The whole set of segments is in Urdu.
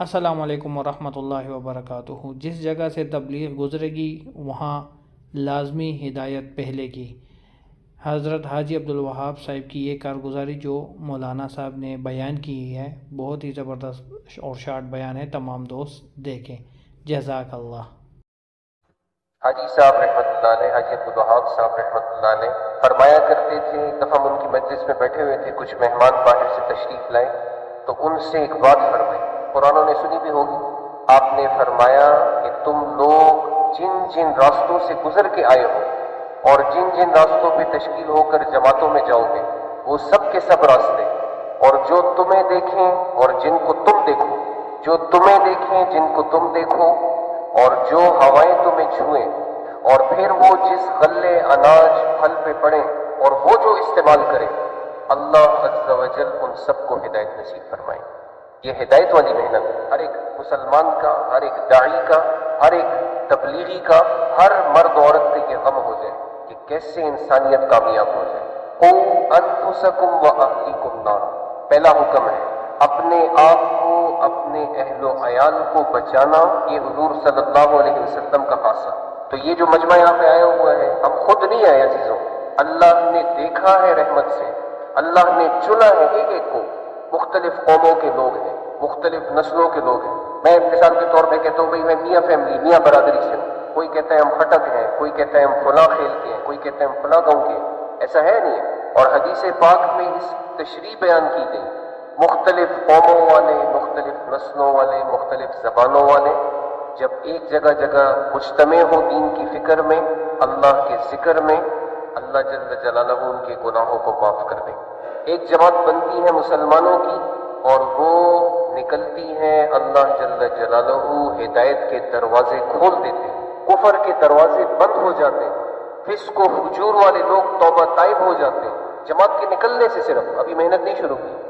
السلام علیکم ورحمۃ اللہ وبرکاتہ۔ جس جگہ سے تبلیغ گزرے گی، وہاں لازمی ہدایت پہلے کی۔ حضرت حاجی عبدالوہاب صاحب کی یہ کارگزاری جو مولانا صاحب نے بیان کی ہے، بہت ہی زبردست اور شارٹ بیان ہے۔ تمام دوست دیکھیں۔ جزاک اللہ۔ حاجی صاحب رحمۃ اللہ علیہ، حاجی عبدالوہاب صاحب رحمۃ اللہ علیہ، فرمایا کرتے تھے ایک دفعہ ان کی مجلس میں بیٹھے ہوئے تھے، کچھ مہمان باہر سے تشریف لائے تو ان سے ایک بات فرمائی۔ قرآنوں نے سنی بھی ہوگی۔ آپ نے فرمایا کہ تم لوگ جن جن راستوں سے گزر کے آئے ہو اور جن جن راستوں پہ تشکیل ہو کر جماعتوں میں جاؤ گے، وہ سب کے سب راستے۔ اور جو تمہیں دیکھیں اور جن کو تم دیکھو، جو تمہیں دیکھیں، جن کو تم دیکھو، اور جو ہوائیں تمہیں چھوئیں، اور پھر وہ جس غلے اناج پھل پہ پڑیں اور وہ جو استعمال کرے اللہ عز و جل ان سب کو ہدایت نصیب فرمائے۔ یہ ہدایت والی محنت، ہر ایک مسلمان کا، ہر ایک داعی کا، ہر ایک تبلیغی کا، ہر مرد عورت پہ یہ غم ہو جائے کہ کیسے انسانیت کامیاب ہو جائے۔ انفسکم و اہلیکم نار پہلا حکم ہے، اپنے آپ کو، اپنے اہل و عیال کو بچانا، یہ حضور صلی اللہ علیہ وسلم کا خاصہ۔ تو یہ جو مجمع یہاں پہ آیا ہوا ہے، ہم خود نہیں آئے عزیزوں۔ اللہ نے دیکھا ہے رحمت سے، اللہ نے چنا ہے ایک ایک کو۔ مختلف قوموں کے لوگ ہیں، مختلف نسلوں کے لوگ ہیں۔ میں مثال کے طور پہ کہتا ہوں، بھائی میں میاں فیملی، میاں برادری سے ہوں۔ کوئی کہتا ہے ہم خٹک ہیں، کوئی کہتا ہے ہم فلاں کھیل کے ہیں، کوئی کہتا ہے ہم فلاں گاؤں کے ہیں۔ ایسا ہے نہیں۔ اور حدیث پاک میں اس تشریح بیان کی گئی۔ مختلف قوموں والے، مختلف نسلوں والے، مختلف زبانوں والے، جب ایک جگہ جگہ مجتمع ہو دین کی فکر میں، اللہ کے ذکر میں، اللہ جل جلالہ ان کے گناہوں کو معاف کر دیں۔ ایک جماعت بنتی ہے مسلمانوں کی اور وہ نکلتی ہے اللہ جل جلالہ ہدایت کے دروازے کھول دیتے ہیں، کفر کے دروازے بند ہو جاتے ہیں، فسق و حجور والے لوگ توبہ طائب ہو جاتے ہیں۔ جماعت کے نکلنے سے صرف ابھی محنت نہیں شروع کی۔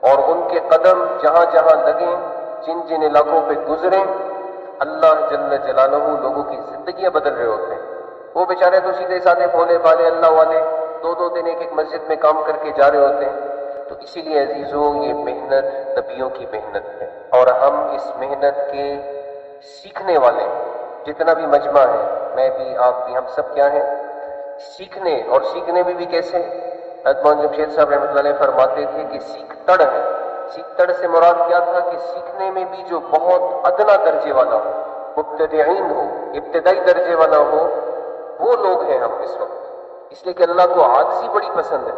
اور ان کے قدم جہاں جہاں لگیں، جن جن علاقوں پہ گزریں، اللہ جل جلالہ لوگوں کی زندگیاں بدل رہے ہوتے ہیں۔ وہ بیچارے تو سیدھے سادے بھولے والے اللہ والے مسجد میں کام کر کے جا رہے ہوتے ہیں، تو اسی لیے عزیزوں، یہ محنت نبیوں کی محنت ہے۔ اور ہم اس محنت کے سیکھنے والے جتنا بھی مجمع ہے، میں بھی، آپ بھی، ہم سب کیا ہیں؟ سیکھنے۔ اور سیکھنے میں بھی کیسے؟ ادمان جمشید صاحب رحمۃ اللہ علیہ فرماتے تھے کہ سیکھ تڑ ہے۔ سیکھ تڑ سے مراد کیا تھا کہ سیکھنے میں بھی جو بہت ادنا درجے والا ہو، مبتدعین ہو، ابتدائی درجے والا ہو، وہ لوگ ہیں ہم اس وقت۔ اس لیے کہ اللہ کو عاجزی بڑی پسند ہے۔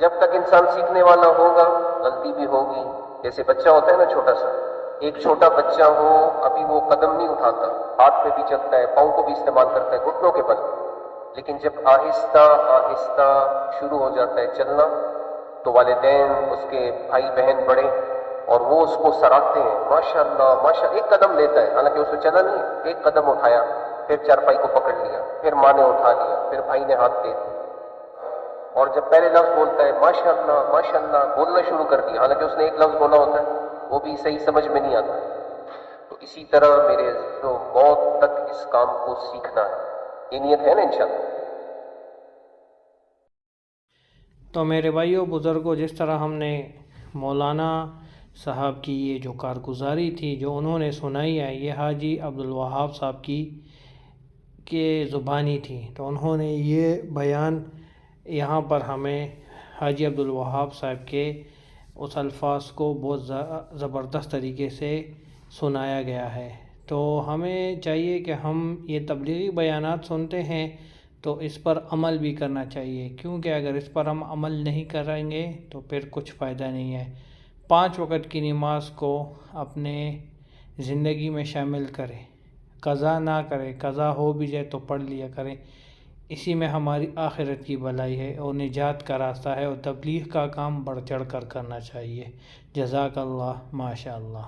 جب تک انسان سیکھنے والا ہوگا، غلطی بھی ہوگی۔ جیسے بچہ ہوتا ہے نا چھوٹا سا، ایک چھوٹا بچہ ہو ابھی وہ قدم نہیں اٹھاتا، ہاتھ پہ بھی چلتا ہے، پاؤں کو بھی استعمال کرتا ہے، گھٹنوں کے بل۔ لیکن جب آہستہ آہستہ شروع ہو جاتا ہے چلنا، تو والدین، اس کے بھائی بہن بڑے اور وہ اس کو سراہتے ہیں۔ ماشاء اللہ ماشاء ایک قدم لیتا ہے۔ حالانکہ اس کو چلا نہیں، ایک قدم اٹھایا۔ پھر چارپائی کو پکڑ لیا، پھر ماں نے اٹھا لیا، پھر بھائی نے ہاتھ دے دیا۔ اور جب پہلے لفظ بولتا ہے ماشاء اللہ ماشاء اللہ بولنا شروع کر دیا، حالانکہ اس نے ایک لفظ بولا ہوتا ہے، وہ بھی صحیح سمجھ میں نہیں آتا۔ تو اسی طرح میرے جو موت تک اس کام کو سیکھنا ہے۔ یہ نیت ہے نا انشاءاللہ۔ تو میرے بھائیوں بزرگوں جس طرح ہم نے مولانا صاحب کی یہ جو کارگزاری تھی، جو انہوں نے سنائی ہے، یہ حاجی عبدالوہاب صاحب کی کے زبانی تھی تو انہوں نے یہ بیان یہاں پر ہمیں حاجی عبدالوہاب صاحب کے اس الفاظ کو بہت زبردست طریقے سے سنایا گیا ہے۔ تو ہمیں چاہیے کہ ہم یہ تبلیغی بیانات سنتے ہیں تو اس پر عمل بھی کرنا چاہیے۔ کیونکہ اگر اس پر ہم عمل نہیں کریں گے تو پھر کچھ فائدہ نہیں ہے۔ پانچ وقت کی نماز کو اپنے زندگی میں شامل کریں۔ قضا نہ کرے قضا ہو بھی جائے تو پڑھ لیا کریں۔ اسی میں ہماری آخرت کی بلائی ہے اور نجات کا راستہ ہے اور تبلیغ کا کام بڑھ چڑھ کر کرنا چاہیے۔ جزاک اللہ ماشاء اللہ